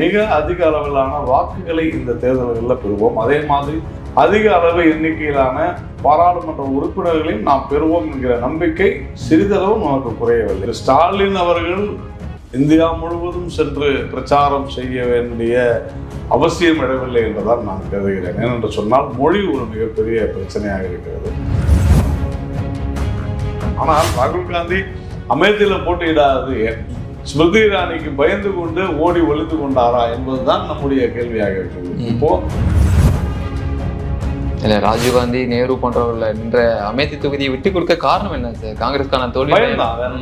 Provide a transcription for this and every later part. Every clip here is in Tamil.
மிக அதிக அளவிலான வாக்குகளை இந்த தேர்தல்களில் பெறுவோம். அதே மாதிரி அதிக அளவு எண்ணிக்கையிலான பாராளுமன்ற உறுப்பினர்களையும் நாம் பெறுவோம் என்கிற நம்பிக்கை சிறிதளவும் நமக்கு குறையவில்லை. ஸ்டாலின் அவர்கள் இந்தியா முழுவதும் சென்று பிரச்சாரம் செய்ய வேண்டிய அவசியம் இடவில்லை என்றுதான் நான் கருதுகிறேன். ஏனென்று சொன்னால் மொழி ஒரு மிகப்பெரிய பிரச்சனையாக இருக்கிறது. ஆனால் ராகுல் காந்தி அமேதியில் போட்டியிடாதது ஏன்? ஸ்மிருதி இரானிக்கு பயந்து கொண்டு ஓடி ஒளிந்து கொண்டாரா என்பதுதான் நம்முடைய கேள்வியாக இருக்குது. இப்போ? இல்ல ராஜீவ்காந்தி நேரு போன்றவர்கள் நின்ற அமேதி தொகுதியை விட்டு கொடுக்க காரணம் என்ன சார்? காங்கிரஸ்கான தோல்வி பயம்தான்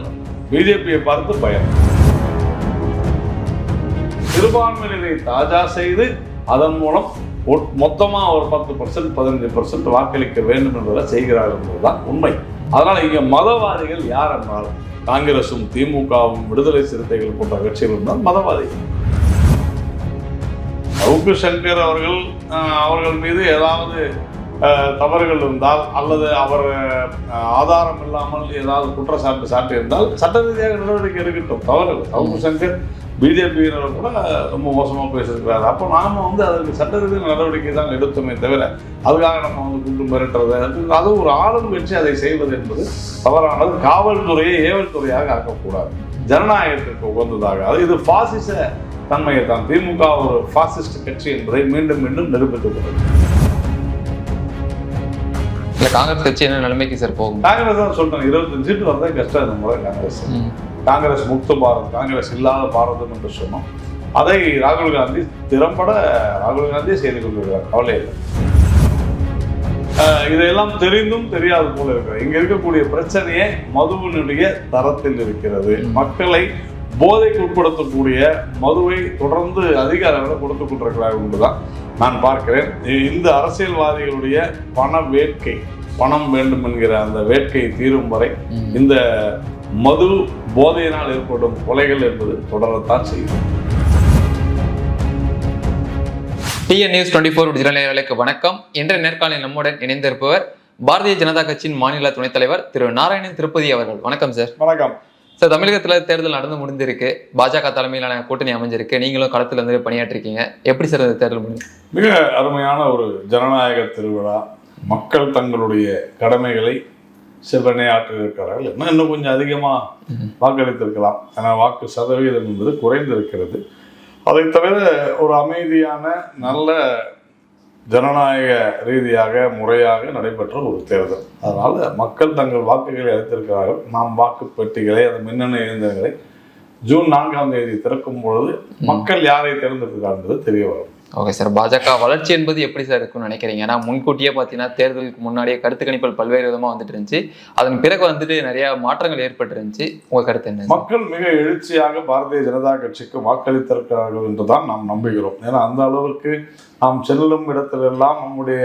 பிஜேபியை பார்த்து பயம். சிறுபான்மையினரை தாஜா செய்து அதன் மூலம் ஒட்- மொத்தமா ஒரு பத்து பர்சன்ட் பதினஞ்சு பர்சன்ட் வாக்களிக்க வேண்டும் என்பதை செய்கிறார்கள் என்பதுதான் உண்மை. அதனால இங்க மதவாதிகள் யார் என்றால் காங்கிரசும் திமுகவும் விடுதலை சிறுத்தைகள் போன்ற கட்சிகளும் தான் மதவாதிகள் சவுக்கு சங்கர் அவர்கள் அஹ், அவர்கள் மீது ஏதாவது தவறுகள் இருந்தால் அல்லது அவர் ஆதாரம் இல்லாமல் ஏதாவது குற்றச்சாட்டு சாட்டி இருந்தால் சட்ட ரீதியாக நடவடிக்கை எடுக்கட்டும். தவறு சவுக்கு சங்கர் பிஜேபியினர் கூட ரொம்ப மோசமாக பேசியிருக்கிறாரு. அப்போ நாம வந்து அதற்கு சட்ட ரீதியாக நடவடிக்கை தான் எடுத்தோமே தவிர அதுக்காக நம்ம வந்து கூட்டு மிரட்டுறது அது- ஒரு ஆளும் கட்சி அதை செய்வது என்பது தவறானது. காவல்துறையை ஏவல் துறையாக ஆக்கக்கூடாது. ஜனநாயகத்திற்கு உகந்ததாக. அது இது பாசிச தன்மையை தான் திமுக ஒரு பாசிஸ்ட் கட்சி என்பதை மீண்டும் மீண்டும் நிரூபித்துக் கொண்டது இல்ல காங்கிரஸ் கட்சி என்ன நிலைமைக்கு சார் போகும்? காங்கிரஸ் தான் சொல்றேன். இருபத்தஞ்சு சீட்டு வரதே கஷ்டம் இந்த முறை காங்கிரஸ். காங்கிரஸ் முக்த பாரத் காங்கிரஸ் இல்லாத பாரதம் என்று சொன்னோம். அதை ராகுல் காந்தி திறம்பட ராகுல் காந்தியே செய்து கொண்டிருக்கிறார். கவலை இல்லை. இதையெல்லாம் தெரிந்தும் தெரியாது போல இருக்கிறது. இங்க இருக்கக்கூடிய பிரச்சனையே மதுவினுடைய தரத்தில் இருக்கிறது. மக்களை போதைக்கு உட்படுத்தக்கூடிய மதுவை தொடர்ந்து அதிக அளவில் கொடுத்து கொண்டிருக்கிறார்கள் என்றுதான் நான் பார்க்கிறேன். இந்த அரசியல்வாதிகளுடைய பண வேட்கை பணம் வேண்டும் என்கிற அந்த வேட்கை தீரும் வரை. இந்த மது போதையினால் ஏற்படும் கொலைகள் என்பது தொடரத்தான் செய்யும். TN news twenty four digital நேயர்களுக்கு வணக்கம். இன்றைய நேர்காணலில் நம்முடன் இணைந்திருப்பவர் பாரதிய ஜனதா கட்சியின் மாநில துணைத் தலைவர் திரு. நாராயணன் திருப்பதி அவர்கள். வணக்கம் சார் வணக்கம். சார் தமிழகத்துல தேர்தல் நடந்து முடிந்திருக்கு. பாஜக தலைமையிலான கூட்டணி அமைஞ்சிருக்கு. நீங்களும் களத்துல இருந்து பணியாற்றிருக்கீங்க. எப்படி சார் இந்த தேர்தல் முடிஞ்சு? மிக அருமையான ஒரு ஜனநாயக திருவிழா. மக்கள் தங்களுடைய கடமைகளை செவ்வனே ஆற்றியிருக்கிறார்கள் இன்னும் இன்னும் கொஞ்சம் அதிகமாக வாக்களித்திருக்கலாம். ஏன்னா வாக்கு சதவீதம் என்பது குறைந்திருக்கிறது. அதை தவிர ஒரு அமைதியான நல்ல ஜனநாயக ரீதியாக முறையாக நடைபெற்ற ஒரு தேர்தல். அதனால் மக்கள் தங்கள் வாக்குகளை அளித்திருக்கிறார்கள். நாம் வாக்கு பெட்டிகளை அந்த மின்னணு இயந்திரங்களை ஜூன் நான்காம் தேதி திறக்கும் பொழுது மக்கள் யாரை தேர்ந்தெடுக்கிறார் என்பது தெரிய வரும். ஓகே சார் பாஜக வளர்ச்சி என்பது எப்படி சார் இருக்கும்னு நினைக்கிறீங்க? ஏன்னா முன்கூட்டியே பார்த்தீங்கன்னா தேர்தலுக்கு முன்னாடியே கருத்து கணிப்புகள் பல்வேறு விதமாக வந்துட்டு இருந்துச்சு. அதன் பிறகு வந்துட்டு நிறைய மாற்றங்கள் ஏற்பட்டு இருந்துச்சு உங்க கருத்து என்ன மக்கள் மிக எழுச்சியாக பாரதிய ஜனதா கட்சிக்கு வாக்களித்திருக்கிறார்கள் என்றுதான் நாம் நம்புகிறோம். ஏன்னா அந்த அளவுக்கு நாம் செல்லும் இடத்திலெல்லாம் நம்முடைய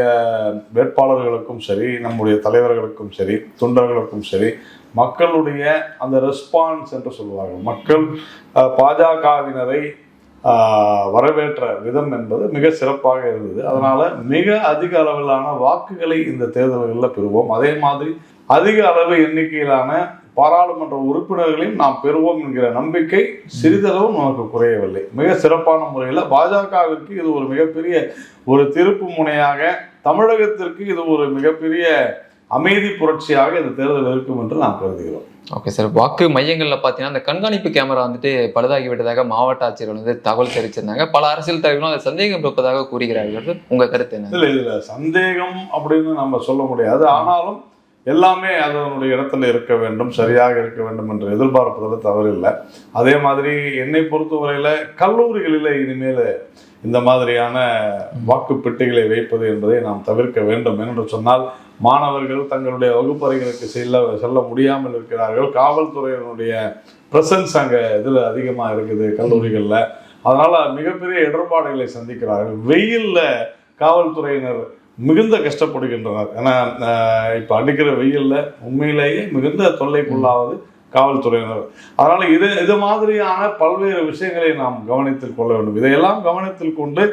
வேட்பாளர்களுக்கும் சரி நம்முடைய தலைவர்களுக்கும் சரி தொண்டர்களுக்கும் சரி மக்களுடைய அந்த ரெஸ்பான்ஸ் என்று சொல்லுவார்கள். மக்கள் பாஜகவினரை வரவேற்ற விதம் என்பது மிக சிறப்பாக இருந்தது. அதனால் மிக அதிக அளவிலான வாக்குகளை இந்த தேர்தல்களில் பெறுவோம். அதே மாதிரி அதிக அளவு எண்ணிக்கையிலான பாராளுமன்ற உறுப்பினர்களையும் நாம் பெறுவோம் என்கிற நம்பிக்கை சிறிதளவும் நமக்கு குறையவில்லை. மிக சிறப்பான முறையில் பாஜகவிற்கு இது ஒரு மிகப்பெரிய ஒரு திருப்பு முனையாக தமிழகத்திற்கு இது ஒரு மிகப்பெரிய அமைதி புரட்சியாக இந்த தேர்தல் இருக்கும் என்று நாம் கருதுகிறோம். ஓகே சார் வாக்கு மையங்கள்ல பார்த்தீங்கன்னா அந்த கண்காணிப்பு கேமரா வந்துட்டு பழுதாகி விட்டதாக மாவட்ட ஆட்சியர் வந்து தகவல் தெரிவிச்சிருந்தாங்க. பல அரசியல் தலைவர்களும் அதை சந்தேகம் இருப்பதாக கூறுகிறார்கள். உங்க கருத்து என்ன? இல்லை இதுல சந்தேகம் அப்படின்னு நம்ம சொல்ல முடியாது. ஆனாலும் எல்லாமே அதனுடைய இடத்துல இருக்க வேண்டும் சரியாக இருக்க வேண்டும் என்று எதிர்பார்ப்பதில் தவறில்லை. அதே மாதிரி என்னை பொறுத்தவரையில கல்லூரிகளில் இனிமேல் இந்த மாதிரியான வாக்கு பெட்டிகளை வைப்பது என்பதை நாம் தவிர்க்க வேண்டும். என்று சொன்னால் மாணவர்கள் தங்களுடைய வகுப்பறைகளுக்கு செல்ல செல்ல முடியாமல் இருக்கிறார்கள். காவல்துறையினுடைய பிரசன்ஸ் அங்கே இதில் அதிகமாக இருக்குது கல்லூரிகளில். அதனால் மிகப்பெரிய இடர்பாடுகளை சந்திக்கிறார்கள். வெயிலில் காவல்துறையினர் மிகுந்த கஷ்டப்படுகின்றனர். ஏன்னா இப்போ அடிக்கிற வெயிலில் உண்மையிலேயே மிகுந்த தொல்லைக்குள்ளாவது காவல்துறையினர். அதனால் இது இது மாதிரியான பல்வேறு விஷயங்களை நாம் கவனத்தில் கொள்ள வேண்டும். இதையெல்லாம் கவனத்தில் கொண்டு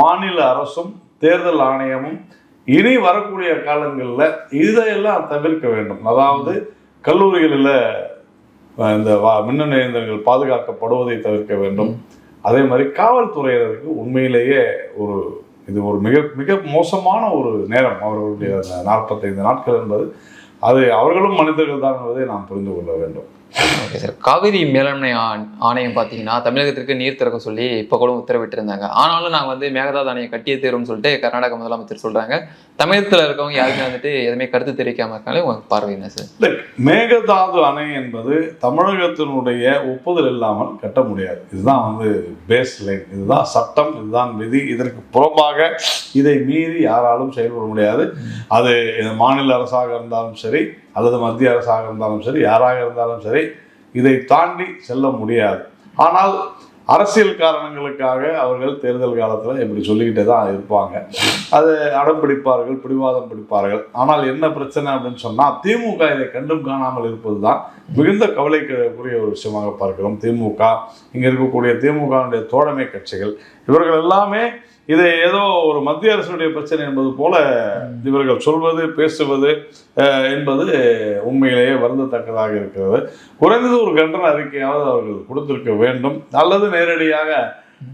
மாநில அரசும் தேர்தல் ஆணையமும் இனி வரக்கூடிய காலங்களில் இதையெல்லாம் தவிர்க்க வேண்டும். அதாவது கல்லூரிகளில் இந்த வா- மின்னணு இயந்திரங்கள் பாதுகாக்கப்படுவதை தவிர்க்க வேண்டும். அதே மாதிரி காவல்துறையினருக்கு உண்மையிலேயே ஒரு இது ஒரு மிக மிக மோசமான ஒரு நேரம் அவர்களுடைய நாற்பத்தைந்து நாட்கள் என்பது. அது அவர்களும் மனிதர்கள் தான் என்பதை நாம் புரிந்து கொள்ள வேண்டும். ஓகே சார் காவிரி மேலாண்மை ஆண்- ஆணையம் பார்த்தீங்கன்னா தமிழகத்திற்கு நீர் திறக்க சொல்லி இப்போ கூட உத்தரவிட்டிருந்தாங்க. ஆனாலும் நாங்கள் வந்து மேகதாது அணையை கட்டியே தீரும்னு சொல்லிட்டு கர்நாடக முதலமைச்சர் சொல்றாங்க. தமிழகத்தில் இருக்கவங்க யாருமே வந்துட்டு எதுவுமே கருத்து தெரிவிக்காம இருக்காங்களே உங்க பார்வை என்ன சார் மேகதாது அணை என்பது தமிழகத்தினுடைய ஒப்புதல் இல்லாமல் கட்ட முடியாது. இதுதான் வந்து பேஸ் லைன் இதுதான் சட்டம் இதுதான் விதி. இதற்கு புறம்பாக இதை மீறி யாராலும் செயல்பட முடியாது. அது மாநில அரசாக இருந்தாலும் சரி அல்லது மத்திய அரசாக இருந்தாலும் சரி யாராக இருந்தாலும் சரி இதை தாண்டி செல்ல முடியாது. ஆனால் அரசியல் காரணங்களுக்காக அவர்கள் தேர்தல் காலத்தில் இப்படி சொல்லிக்கிட்டே தான் இருப்பாங்க. அது அடம் பிடிப்பார்கள் பிடிவாதம் பிடிப்பார்கள். ஆனால் என்ன பிரச்சனை அப்படின்னு சொன்னால் திமுக இதை கண்டும் காணாமல் இருப்பது தான் மிகுந்த கவலைக்குரிய ஒரு விஷயமாக பார்க்கிறோம். திமுக இங்கே இருக்கக்கூடிய திமுகவுடைய தோழமை கட்சிகள் இவர்கள் எல்லாமே இதை ஏதோ ஒரு மத்திய அரசுடைய பிரச்சனை என்பது போல இவர்கள் சொல்வது பேசுவது என்பது உண்மையிலேயே வருந்தத்தக்கதாக இருக்கிறது. குறைந்தது ஒரு கண்டன அறிக்கையாவது அவர்கள் கொடுத்திருக்க வேண்டும். அல்லது நேரடியாக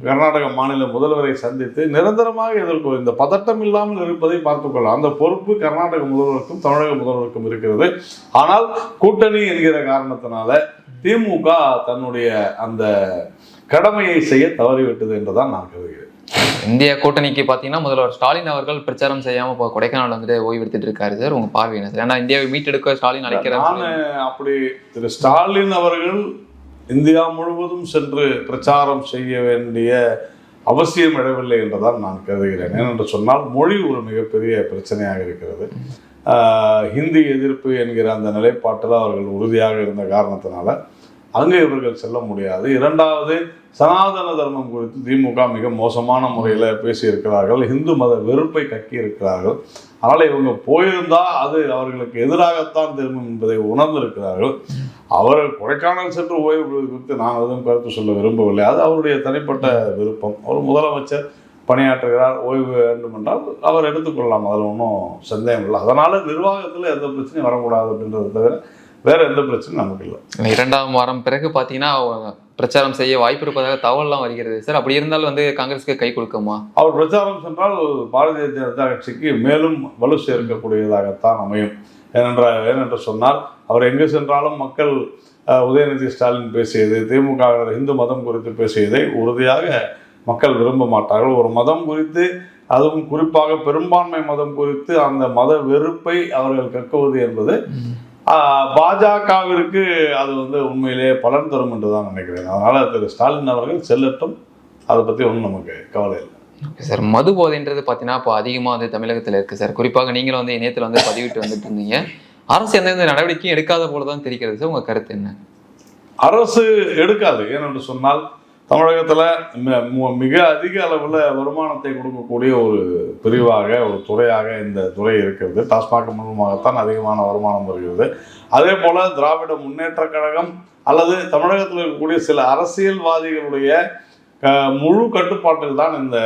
கர்நாடக மாநில முதல்வரை சந்தித்து நிரந்தரமாக இதற்கு இந்த பதட்டம் இல்லாமல் இருப்பதை பார்த்துக்கொள்ளலாம் அந்த பொறுப்பு கர்நாடக முதல்வருக்கும் தமிழக முதல்வருக்கும் இருக்கிறது. ஆனால் கூட்டணி என்கிற காரணத்தினால திமுக தன்னுடைய அந்த கடமையை செய்ய தவறிவிட்டது என்றுதான் நான் கருதுகிறேன். இந்திய கூட்டணிக்கு பார்த்தீங்கன்னா முதல்வர் ஸ்டாலின் அவர்கள் பிரச்சாரம் செய்யாம இப்போ கொடைக்கானல் வந்துட்டு ஓய்வு எடுத்துட்டு இருக்காரு சார். உங்க பார்வை என்ன சார்? ஏன்னா இந்தியாவை மீட்டெடுக்க ஸ்டாலின் அழைக்கிறார் அப்படி திரு ஸ்டாலின் அவர்கள் இந்தியா முழுவதும் சென்று பிரச்சாரம் செய்ய வேண்டிய அவசியம் இடவில்லை என்றுதான் நான் கருதுகிறேன். ஏனென்று சொன்னால் மொழி ஒரு மிகப்பெரிய பிரச்சனையாக இருக்கிறது. ஹிந்தி எதிர்ப்பு என்கிற அந்த நிலைப்பாட்டில் அவர்கள் உறுதியாக இருந்த காரணத்தினால அங்கே இவர்கள் செல்ல முடியாது. இரண்டாவது சனாதன தர்மம் குறித்து திமுக மிக மோசமான முறையில் பேசியிருக்கிறார்கள். இந்து மத வெறுப்பை கக்கி இருக்கிறார்கள் அதனால் இவங்க போயிருந்தால் அது அவர்களுக்கு எதிராகத்தான் திரும்பும் என்பதை உணர்ந்திருக்கிறார்கள். அவர் கொடைக்கானல் சென்று ஓய்வு குறித்து நான் எதுவும் கருத்து சொல்ல விரும்பவில்லை. அது அவருடைய தனிப்பட்ட விருப்பம். அவர் முதலமைச்சர் பணியாற்றுகிறார். ஓய்வு வேண்டும் என்றால் அவர் எடுத்துக்கொள்ளலாம். அதில் ஒன்றும் சந்தேகம் இல்லை அதனால் நிர்வாகத்தில் எந்த பிரச்சனையும் வரக்கூடாது அப்படின்றத தவிர வேற எந்த பிரச்சனையும் நமக்கு இல்லை. இரண்டாம் வாரம் பிறகு பார்த்தீங்கன்னா பிரச்சாரம் செய்ய வாய்ப்பு இருப்பதாக தகவல்லாம் வருகிறது. சார் அப்படி இருந்தாலும் வந்து காங்கிரஸ்க்கு கை கொடுக்குமா? அவர் பிரச்சாரம் சென்றால் பாரதிய ஜனதா கட்சிக்கு மேலும் வலு சேர்க்கக்கூடியதாகத்தான் அமையும். ஏனென்ற ஏனென்று சொன்னால் அவர் எங்கு சென்றாலும் மக்கள் உதயநிதி ஸ்டாலின் பேசியது திமுக இந்து மதம் குறித்து பேசியதை உறுதியாக மக்கள் விரும்ப மாட்டார்கள். ஒரு மதம் குறித்து அதுவும் குறிப்பாக பெரும்பான்மை மதம் குறித்து அந்த மத வெறுப்பை அவர்கள் கக்குவது என்பது பாஜகவிற்கு அது வந்து உண்மையிலேயே பலன் தரும் என்று தான் நினைக்கிறேன். அதனால திரு ஸ்டாலின் அவர்கள் செல்லட்டும். அதை பற்றி ஒன்றும் நமக்கு கவலை இல்லை. ஓகே சார் மது போதைன்றது பார்த்தீங்கன்னா இப்போ அதிகமாக வந்து தமிழகத்தில் இருக்குது சார். குறிப்பாக நீங்களும் வந்து இணையத்தில் வந்து பதிவிட்டு வந்துட்டு இருந்தீங்க. அரசு எந்தெந்த நடவடிக்கையும் எடுக்காத போல தான் தெரிகிறது. சார் உங்கள் கருத்து என்ன? அரசு எடுக்காது. ஏனென்று சொன்னால் தமிழகத்தில் மிக அதிக அளவில் வருமானத்தை கொடுக்கக்கூடிய ஒரு பிரிவாக ஒரு துறையாக இந்த துறை இருக்கிறது. டாஸ்மாக் மூலமாகத்தான் அதிகமான வருமானம் வருகிறது. அதே போல் திராவிட முன்னேற்ற கழகம் அல்லது தமிழகத்தில் இருக்கக்கூடிய சில அரசியல்வாதிகளுடைய முழு கட்டுப்பாட்டில் தான் இந்த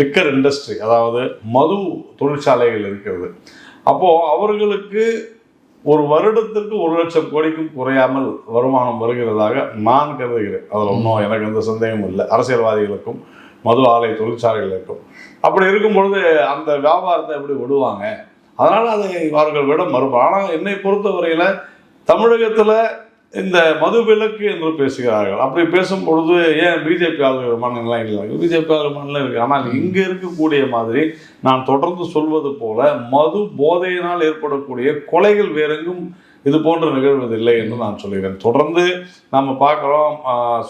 லிக்கர் இண்டஸ்ட்ரி அதாவது மது தொழிற்சாலைகள் இருக்கிறது. அப்போது அவர்களுக்கு ஒரு வருடத்திற்கு ஒரு லட்சம் கோடிக்கும் குறையாமல் வருமானம் வருகிறதாக நான் கருதுகிறேன். அதில் ஒன்றும் எனக்கு எந்த சந்தேகமும் இல்லை. அரசியல்வாதிகளுக்கும் மது ஆலை தொழிற்சாலைகளுக்கும். அப்படி இருக்கும் பொழுது அந்த வியாபாரத்தை எப்படி விடுவாங்க? அதனால் அதை அவர்கள் விட மறுப்பாங்க. ஆனால் என்னை பொறுத்தவரையில் தமிழகத்தில் இந்த மது விலக்கு என்று பேசுகிறார்கள். அப்படி பேசும் பொழுது ஏன் பிஜேபி ஆளுகிற மாநிலங்கள்லாம் இல்லை பிஜேபி ஆளுகிற மாநிலம் இருக்குது ஆனால் இங்கே இருக்கக்கூடிய மாதிரி நான் தொடர்ந்து சொல்வது போல மது போதையினால் ஏற்படக்கூடிய கொலைகள் வேறெங்கும் இது போன்று நிகழ்வதில்லை என்று நான் சொல்கிறேன் தொடர்ந்து நம்ம பார்க்குறோம்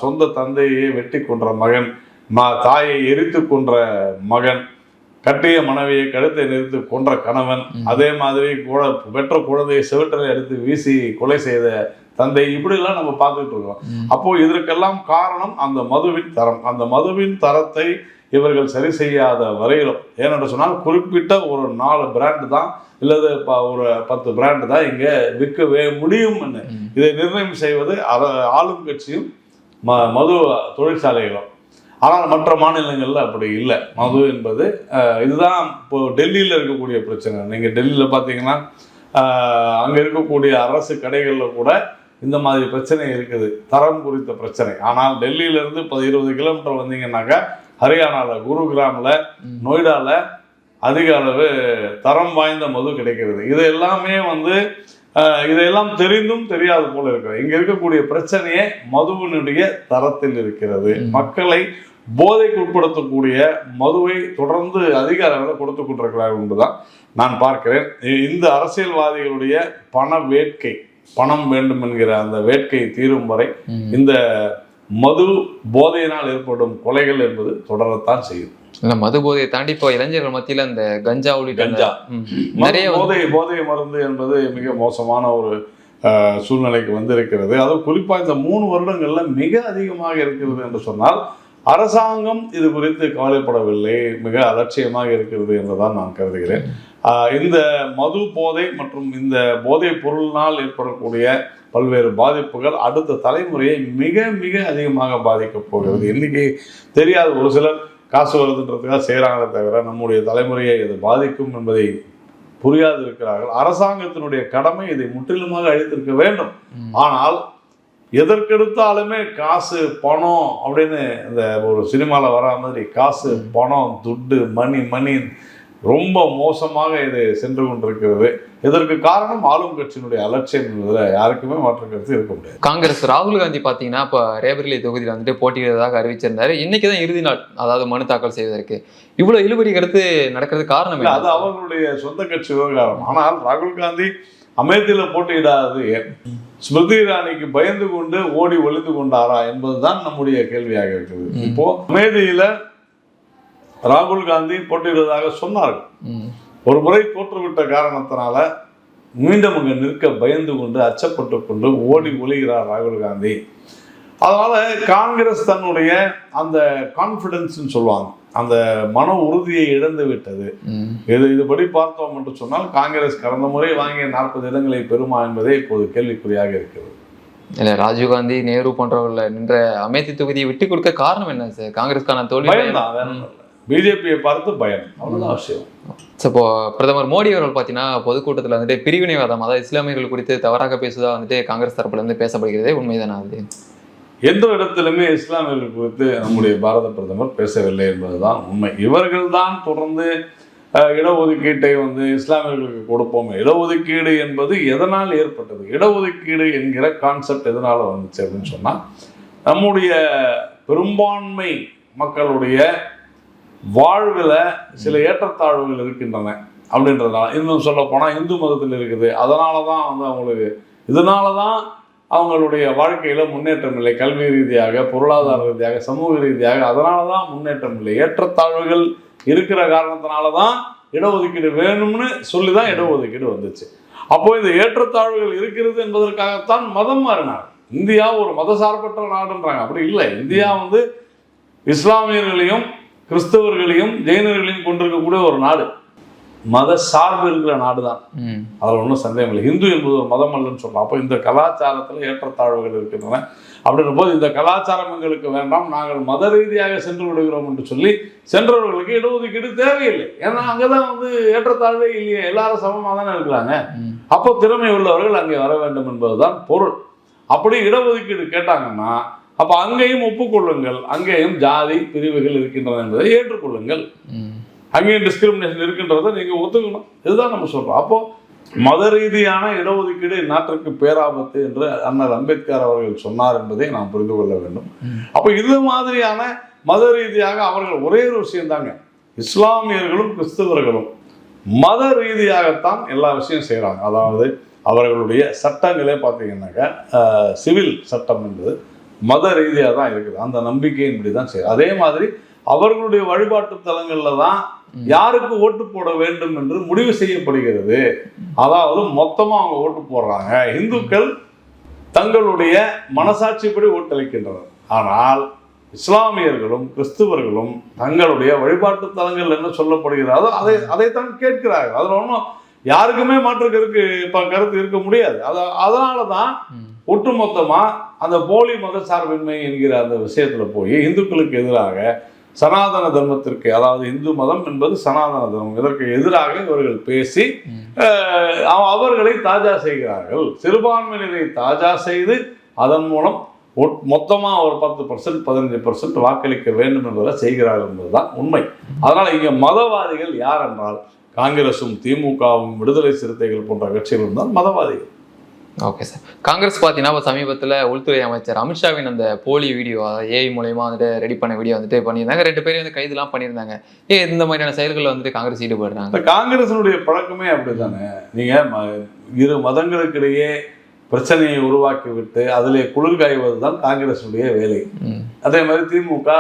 சொந்த தந்தையை வெட்டி கொன்ற மகன் ம தாயை எரித்து கொன்ற மகன். கட்டிய மனைவியை கழுத்தை நிறுத்து கொன்ற கணவன். அதே மாதிரி குழ பெற்ற குழந்தையை செவிட்டலை எடுத்து வீசி கொலை செய்த தந்தை இப்படிலாம் நம்ம பார்த்துட்டு இருக்கோம் அப்போ இதற்கெல்லாம் காரணம் அந்த மதுவின் தரம். அந்த மதுவின் தரத்தை இவர்கள் சரி செய்யாத வரையிலும் ஏனென்று சொன்னால் குறிப்பிட்ட ஒரு நாலு பிராண்டு தான் இல்லது ஒரு பத்து பிராண்டு தான் இங்கே விற்கவே முடியும். இதை நிர்ணயம் செய்வது ஆளும் கட்சியும் ம மது தொழிற்சாலைகளும். ஆனால் மற்ற மாநிலங்களில் அப்படி இல்லை. மது என்பது இதுதான் இப்போ டெல்லியில் இருக்கக்கூடிய பிரச்சனை. நீங்கள் டெல்லியில் பார்த்தீங்கன்னா அங்கே இருக்கக்கூடிய அரசு கடைகளில் கூட இந்த மாதிரி பிரச்சனை இருக்குது. தரம் குறித்த பிரச்சனை. ஆனால் டெல்லியிலேருந்து இப்போ இருபது கிலோமீட்டர் வந்தீங்கன்னாக்கா ஹரியானாவில் குருகிராமில். நொய்டாவில் அதிக அளவு தரம் வாய்ந்த மது கிடைக்கிறது. இது எல்லாமே வந்து இதையெல்லாம் தெரிந்தும் தெரியாது போல இருக்கிறது. இங்க இருக்கக்கூடிய பிரச்சனையே மதுவினுடைய தரத்தில் இருக்கிறது. மக்களை போதைக்கு உட்படுத்தக்கூடிய மதுவை தொடர்ந்து அதிக அளவில் கொடுத்து கொண்டிருக்கிறார்கள் என்பதுதான் நான் பார்க்கிறேன் இந்த அரசியல்வாதிகளுடைய பண வேட்கை பணம் வேண்டும் என்கிற அந்த வேட்கை தீரும் வரை. இந்த மது போதையினால் ஏற்படும் கொலைகள் என்பது தொடரத்தான் செய்யும் இல்ல மது போதையை தாண்டி இப்போ இளைஞர்கள் மத்தியில இந்த கஞ்சா உள்ளிட்ட அந்த- கஞ்சா. நிறைய போதை போதை மருந்து என்பது மிக மோசமான ஒரு சூழ்நிலைக்கு வந்திருக்கிறது அதுவும் குறிப்பாக இந்த மூணு வருடங்கள்ல மிக அதிகமாக இருக்கிறது என்று சொன்னால் அரசாங்கம் இது குறித்து கவலைப்படவில்லை. மிக அலட்சியமாக இருக்கிறது என்றுதான் நான் கருதுகிறேன். இந்த மது போதை மற்றும் இந்த போதைப் பொருளினால் ஏற்படக்கூடிய பல்வேறு பாதிப்புகள் அடுத்த தலைமுறையை மிக மிக அதிகமாக பாதிக்கப் போகிறது. இன்னைக்கு தெரியாது ஒரு சிலர் காசு வருதுன்றதுக்காக செய்கிறாங்களே தவிர நம்முடைய தலைமுறையை இது பாதிக்கும் என்பதை புரியாது இருக்கிறார்கள் அரசாங்கத்தினுடைய கடமை இதை முற்றிலுமாக அழித்திருக்க வேண்டும். ஆனால் எதற்கெடுத்தாலுமே காசு பணம் அப்படின்னு இந்த ஒரு சினிமாவில் வரா மாதிரி காசு பணம் துட்டு மணி மணி ரொம்ப மோசமாக இது சென்று கொண்டிருக்கிறது. இதற்கு காரணம் ஆளும் கட்சியினுடைய அலட்சியம் என்பதில் யாருக்குமே மாற்று கருத்து இருக்க முடியாது. காங்கிரஸ் ராகுல் காந்தி பாத்தீங்கன்னா இப்போ ரேபரேலி தொகுதியில் வந்துட்டு போட்டியிடுவதாக அறிவிச்சிருந்தாரு. இன்னைக்கு தான் இறுதி நாள். அதாவது மனு தாக்கல் செய்வதற்கு. இவ்வளவு இழுபறி கருத்து நடக்கிறதுக்கு காரணம் இல்ல, அது அவர்களுடைய சொந்த கட்சி விவகாரம். ஆனால் ராகுல் காந்தி அமேத்தியில் போட்டியிடாதது ஏன்? ஸ்மிருதி இரானிக்கு பயந்து கொண்டு ஓடி ஒளிந்து கொண்டாரா என்பதுதான் நம்முடைய கேள்வியாக இருக்குது. இப்போ அமேதியில ராகுல் காந்தி போட்டியிடுவதாக சொன்னார்கள். ஒரு முறை தோற்றுவிட்ட காரணத்தினால மீண்டும் அங்கு நிற்க பயந்து கொண்டு அச்சப்பட்டு கொண்டு ஓடி ஒளிகிறார் ராகுல் காந்தி அதனால காங்கிரஸ் தன்னுடைய அந்த கான்ஃபிடன்ஸ்னு சொல்லுவாங்க அந்த மன உறுதியை இழந்து விட்டது. இது இதுபடி பார்த்தோம் என்று சொன்னால் காங்கிரஸ் கடந்த முறை வாங்கிய நாற்பது இடங்களை பெறுமா என்பதே இப்போது கேள்விக்குறியாக இருக்கிறது. இல்ல ராஜீவ் காந்தி நேரு போன்றவர்கள் நின்ற அமேதி தொகுதியை விட்டு கொடுக்க காரணம் என்ன சார்? காங்கிரஸ்க்கான தோல்வி. பிஜேபியை பார்த்து பயம் அவ்வளவுதான் அவசியம். இப்போ பிரதமர் மோடி அவர்கள் பார்த்தீங்கன்னா பொதுக்கூட்டத்தில் வந்துட்டு பிரிவினைவாதம் அதாவது இஸ்லாமியர்கள் குறித்து தவறாக பேசுவதா வந்துட்டு காங்கிரஸ் தரப்புல இருந்து பேசப்படுகிறதே உண்மைதானா அது? எந்த இடத்திலுமே இஸ்லாமியர்கள் குறித்து நம்முடைய பாரத பிரதமர் பேசவில்லை என்பதுதான் உண்மை. இவர்கள்தான் தொடர்ந்து இடஒதுக்கீட்டை வந்து இஸ்லாமியர்களுக்கு கொடுப்போம். இடஒதுக்கீடு என்பது எதனால் ஏற்பட்டது? இடஒதுக்கீடு என்கிற கான்செப்ட் எதனால் வந்துச்சு அப்படின்னு சொன்னால் நம்முடைய பெரும்பான்மை மக்களுடைய வாழ்வில் சில ஏற்றத்தாழ்வுகள் இருக்கின்றன அப்படின்றதுனால. இன்னும் சொல்ல போனால் இந்து மதத்தில் இருக்குது. அதனால தான் வந்து அவங்களுக்கு இதனால தான் அவங்களுடைய வாழ்க்கையில் முன்னேற்றம் இல்லை. கல்வி ரீதியாக பொருளாதார ரீதியாக சமூக ரீதியாக அதனால தான் முன்னேற்றம் இல்லை. ஏற்றத்தாழ்வுகள் இருக்கிற காரணத்தினால தான் இடஒதுக்கீடு வேணும்னு சொல்லி தான் இடஒதுக்கீடு வந்துச்சு. அப்போ இந்த ஏற்றத்தாழ்வுகள் இருக்கிறது என்பதற்காகத்தான் மதம் மாறினார். இந்தியா ஒரு மதசார்பற்ற நாடுன்றாங்க. அப்படி இல்லை. இந்தியா வந்து இஸ்லாமியர்களையும் கிறிஸ்தவர்களையும் ஜெயினர்களையும் கொண்டிருக்கக்கூடிய ஒரு நாடு. மத சார்பு இருக்கிற நாடு தான். அதில் ஒன்றும் சந்தேகம் இல்லை. இந்து என்பது ஒரு மதம் அல்லன்னு சொல்லலாம் அப்போ இந்த கலாச்சாரத்தில் ஏற்றத்தாழ்வுகள் இருக்கின்றன. அப்படின்ற போது இந்த கலாச்சாரம் எங்களுக்கு வேண்டாம். நாங்கள் மத ரீதியாக சென்று விடுகிறோம் என்று சொல்லி சென்றவர்களுக்கு இடஒதுக்கீடு தேவையில்லை. ஏன்னா அங்கே தான் வந்து ஏற்றத்தாழ்வே இல்லையே. எல்லாரும் சமமாக தானே இருக்கிறாங்க. அப்போ திறமை உள்ளவர்கள் அங்கே வர வேண்டும் என்பதுதான் பொருள். அப்படி இடஒதுக்கீடு கேட்டாங்கன்னா அப்போ அங்கேயும் ஒப்புக்கொள்ளுங்கள். அங்கேயும் ஜாதி பிரிவுகள் இருக்கின்றன என்பதை ஏற்றுக்கொள்ளுங்கள். அங்கேயும் டிஸ்கிரிமினேஷன் இருக்குன்றதை நீங்கள் ஒத்துக்கணும். இதுதான் நம்ம சொல்கிறோம் அப்போது மத ரீதியான இடஒதுக்கீடு நாட்டிற்கு பேராபத்து என்று அண்ணர் அம்பேத்கர் அவர்கள் சொன்னார் என்பதை நாம் புரிந்து கொள்ள வேண்டும். அப்போ இது மாதிரியான மத ரீதியாக அவர்கள் ஒரே ஒரு விஷயம் தாங்க. இஸ்லாமியர்களும் கிறிஸ்தவர்களும் மத ரீதியாகத்தான் எல்லா விஷயம் செய்கிறாங்க அதாவது அவர்களுடைய சட்டங்களே பார்த்தீங்கன்னாக்கா சிவில் சட்டம் என்பது மத ரீதியாக தான் இருக்குது. அந்த நம்பிக்கையின்படி தான் செய்யும் அதே மாதிரி அவர்களுடைய வழிபாட்டு தலங்களில் தான் யாருக்கு ஓட்டு போட வேண்டும் என்று முடிவு செய்யப்படுகிறது. அதாவது மொத்தமாக அவங்க ஓட்டு போடுறாங்க. இந்துக்கள் தங்களுடைய மனசாட்சிப்படி ஓட்டளிக்கின்றனர். ஆனால் இஸ்லாமியர்களும் கிறிஸ்துவர்களும் தங்களுடைய வழிபாட்டு தலங்கள் என்ன சொல்லப்படுகிறதோ அதை அதைத்தான் கேட்கிறார்கள். அதில் ஒன்றும் யாருக்குமே மாற்று கருக்கு இப்போ கருத்து இருக்க முடியாது. அத அதனால தான். ஒட்டுமொத்தமாக அந்த போலி மதசார்பின்மை என்கிற அந்த விஷயத்தில் போய் இந்துக்களுக்கு எதிராக சனாதன தர்மத்திற்கு அதாவது இந்து மதம் என்பது சனாதன தர்மம். இதற்கு எதிராக இவர்கள் பேசி அவர்களை தாஜா செய்கிறார்கள். சிறுபான்மையினரை தாஜா செய்து அதன் மூலம் ஒட்- மொத்தமா ஒரு பத்து பர்சன்ட் பதினஞ்சு பர்சன்ட் வாக்களிக்க வேண்டும் என்பதை செய்கிறார்கள் என்பதுதான் உண்மை. அதனால இங்க மதவாதிகள் யார் என்றால் காங்கிரசும் திமுகவும் விடுதலை சிறுத்தைகள் போன்ற கட்சிகளும் தான் மதவாதிகள். ஓகே சார் காங்கிரஸ் பார்த்தீங்கன்னா இப்போ சமீபத்தில் உள்துறை அமைச்சர் அமித்ஷாவின் அந்த போலி வீடியோ ஏஐ மூலயமா வந்துட்டு ரெடி பண்ண வீடியோ வந்துட்டு பண்ணியிருந்தாங்க. ரெண்டு பேரும் வந்து கைதுலாம் பண்ணியிருந்தாங்க. ஏன் இந்த மாதிரியான செயல்களில் வந்துட்டு காங்கிரஸ் ஈடுபடுறாங்க? இந்த காங்கிரசினுடைய பழக்கமே அப்படித்தானே நீங்க ம- இரு மதங்களுக்கிடையே பிரச்சனையை உருவாக்கி விட்டு அதிலே குளிர் காய்வது தான் காங்கிரசினுடைய வேலை. அதே மாதிரி திமுக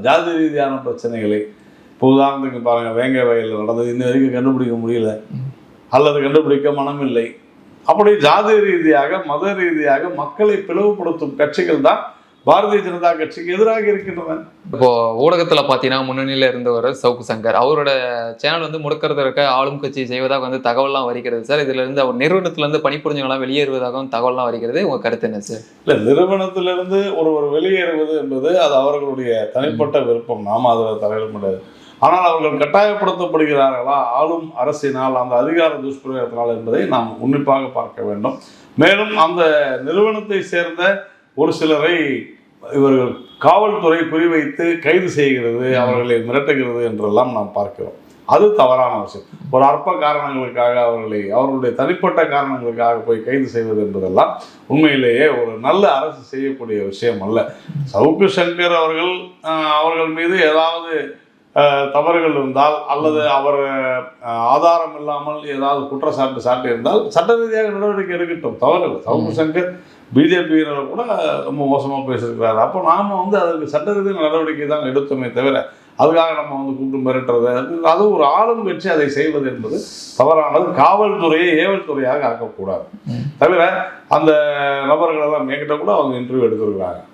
ஜாதி ரீதியான பிரச்சனைகளை இப்போ உதாரணத்துக்கு பாருங்க வேங்க வயலில் நடந்தது. இன்ன வரைக்கும் கண்டுபிடிக்க முடியல. அல்லது கண்டுபிடிக்க மனமில்லை. அப்படி ஜாதி ரீதியாக மத ரீதியாக மக்களை பிளவுபடுத்தும் கட்சிகள் தான் பாரதிய ஜனதா கட்சிக்கு எதிராக இருக்கின்றன. இப்போ ஊடகத்துல பாத்தீங்கன்னா முன்னணியில இருந்தவர் சவுக்கு சங்கர். அவரோட சேனல் வந்து முடக்கிறதற்கு ஆளும் கட்சி செய்வதாக வந்து தகவல்லாம் வருகிறது சார். இதுல இருந்து அவர் நிறுவனத்துல இருந்து பணிபுரிஞ்சவங்களாம் வெளியேறுவதாகவும் தகவல்லாம் வருகிறது. உங்க கருத்து என்ன சார்? இல்லை நிறுவனத்திலிருந்து ஒருவர் வெளியேறுவது என்பது அது அவர்களுடைய தனிப்பட்ட விருப்பம். நாம அதில் தலையிட முடியாது. ஆனால் அவர்கள் கட்டாயப்படுத்தப்படுகிறார்களா? ஆளும் அரசினால் அந்த அதிகார துஷ்பிரயோகத்தினால் என்பதை நாம் உன்னிப்பாக பார்க்க வேண்டும். மேலும் அந்த நிறுவனத்தை சேர்ந்த ஒரு சிலரை இவர்கள் காவல்துறை குறிவைத்து கைது செய்கிறது அவர்களை மிரட்டுகிறது என்றெல்லாம் நாம் பார்க்கிறோம். அது தவறான விஷயம். ஒரு அற்ப காரணங்களுக்காக அவர்களை அவர்களுடைய தனிப்பட்ட காரணங்களுக்காக போய் கைது செய்வது என்பதெல்லாம் உண்மையிலேயே ஒரு நல்ல அரசு செய்யக்கூடிய விஷயம் அல்ல. சவுக்கு சங்கர் அவர்கள் அவர்கள் மீது ஏதாவது தவறுகள் இருந்தால் அல்லது அவர் ஆதாரம் இல்லாமல் ஏதாவது குற்றச்சாட்டு சாட்டி இருந்தால் சட்ட ரீதியாக நடவடிக்கை எடுக்கட்டும். தவறில்லை சவுக்கு சங்கர் பிஜேபியினர் கூட ரொம்ப மோசமாக பேசியிருக்கிறாரு. அப்போ நாம வந்து அதற்கு சட்ட ரீதியான நடவடிக்கை தான் எடுத்தோமே தவிர அதுக்காக நம்ம வந்து கூப்பிட்டு மிரட்டுறது அது- ஒரு ஆளும் கட்சி அதை செய்வது என்பது தவறானது. காவல்துறையை ஏவல் துறையாக ஆக்கக்கூடாது. தவிர அந்த நபர்கள் எல்லாம் என்கிட்ட கூட அவங்க இன்டர்வியூ எடுத்திருக்கிறாங்க.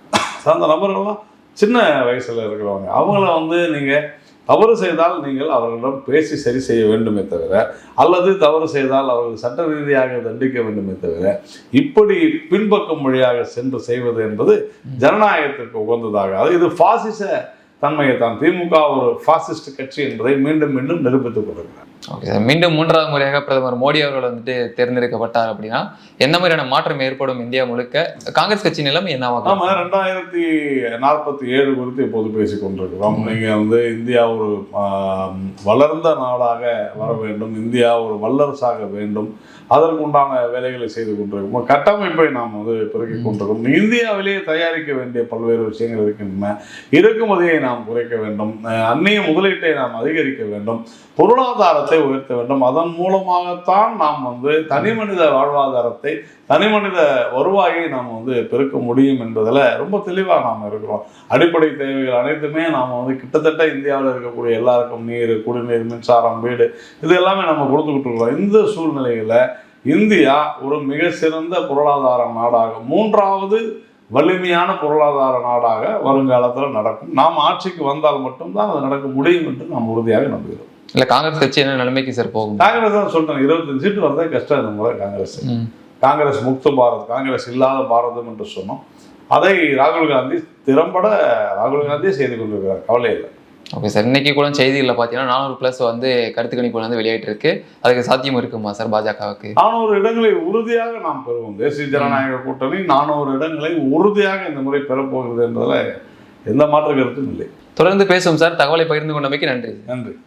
அந்த நபர்கள்லாம் சின்ன வயசுல இருக்கிறவங்க. அவங்கள வந்து நீங்க தவறு செய்தால் நீங்கள் அவர்களிடம் பேசி சரி செய்ய வேண்டுமே தவிர அல்லது தவறு செய்தால் அவர்கள் சட்ட ரீதியாக தண்டிக்க வேண்டுமே தவிர இப்படி பின்பக்கம் வழியாக சென்று செய்வது என்பது ஜனநாயகத்திற்கு உகந்ததாக. அது இது பாசிச தன்மையை தான் திமுக ஒரு பாசிஸ்ட் கட்சி என்பதை மீண்டும் மீண்டும் நிரூபித்துக் கொண்டிருக்கிறார். ஓகே சார் மீண்டும் மூன்றாவது முறையாக பிரதமர் மோடி அவர்கள் வந்துட்டு தேர்ந்தெடுக்கப்பட்டார் அப்படின்னா எந்த மாதிரியான மாற்றம் ஏற்படும் இந்தியா முழுக்க? காங்கிரஸ் கட்சி நிலைமை என்னவாக நாம ரெண்டாயிரத்தி நாற்பத்தி ஏழு குறித்து இப்போது பேசிக் கொண்டிருக்கிறோம். நீங்க வந்து இந்தியா ஒரு வளர்ந்த நாடாக வர வேண்டும். இந்தியா ஒரு வல்லரசாக வேண்டும். அதற்குண்டான வேலைகளை செய்து கொண்டிருக்கிறோம் கட்டமைப்பை நாம் வந்து பெருக்கிக் கொண்டிருக்கிறோம் இந்தியாவிலேயே தயாரிக்க வேண்டிய பல்வேறு விஷயங்கள் இருக்கின்றன. இறக்குமதியை நாம் குறைக்க வேண்டும். அந்நிய முதலீட்டை நாம் அதிகரிக்க வேண்டும். பொருளாதாரத்தை உயர்த்த வேண்டும். அதன் மூலமாகத்தான் நாம் வந்து தனி மனித வாழ்வாதாரத்தை தனி மனித வருவாயை நாம் வந்து பெருக்க முடியும் என்பதில் ரொம்ப தெளிவாக நாம் இருக்கிறோம். அடிப்படை தேவைகள் அனைத்துமே நாம் வந்து கிட்டத்தட்ட இந்தியாவில் இருக்கக்கூடிய எல்லாருக்கும் நீர் குடிநீர் மின்சாரம் வீடு இது எல்லாமே நம்ம கொடுத்துக்கிட்டு இருக்கிறோம். இந்த சூழ்நிலையில் இந்தியா ஒரு மிக சிறந்த பொருளாதார நாடாக மூன்றாவது வலிமையான பொருளாதார நாடாக வருங்காலத்தில் நடக்கும். நாம் ஆட்சிக்கு வந்தால் மட்டும்தான் அது நடக்க முடியும் என்று நாம் உறுதியாக நம்புகிறோம். இல்ல காங்கிரஸ் கட்சி என்ன நிலைமைக்கு சார் போகும்? காங்கிரஸ் தான் சொல்றேன் இருபத்தஞ்சு சீட்டு வரதே கஷ்டம் இந்த முறை காங்கிரஸ். காங்கிரஸ் முக்த பாரத் காங்கிரஸ் இல்லாத பாரதம் என்று சொன்னோம். அதை ராகுல் காந்தி திறம்பட ராகுல் காந்தியே செய்து கொண்டிருக்கிறார் கவலை இல்லை ஓகே சார் இன்னைக்கு கூட செய்திகளில் பார்த்தீங்கன்னா நானூறு ப்ளஸ் வந்து கருத்து கணிப்புகள் வந்து வெளியாயிட்டு இருக்கு. அதுக்கு சாத்தியம் இருக்குமா சார் பாஜகவுக்கு? நானூறு இடங்களை உறுதியாக நாம் பெறுவோம். தேசிய ஜனநாயக கூட்டணி நானூறு இடங்களை உறுதியாக இந்த முறை பெறப்போகிறது என்பதில் எந்த மாற்று கருத்தும் இல்லை. தொடர்ந்து பேசுவோம் சார். தகவலை பகிர்ந்து கொண்டமைக்கு நன்றி. நன்றி.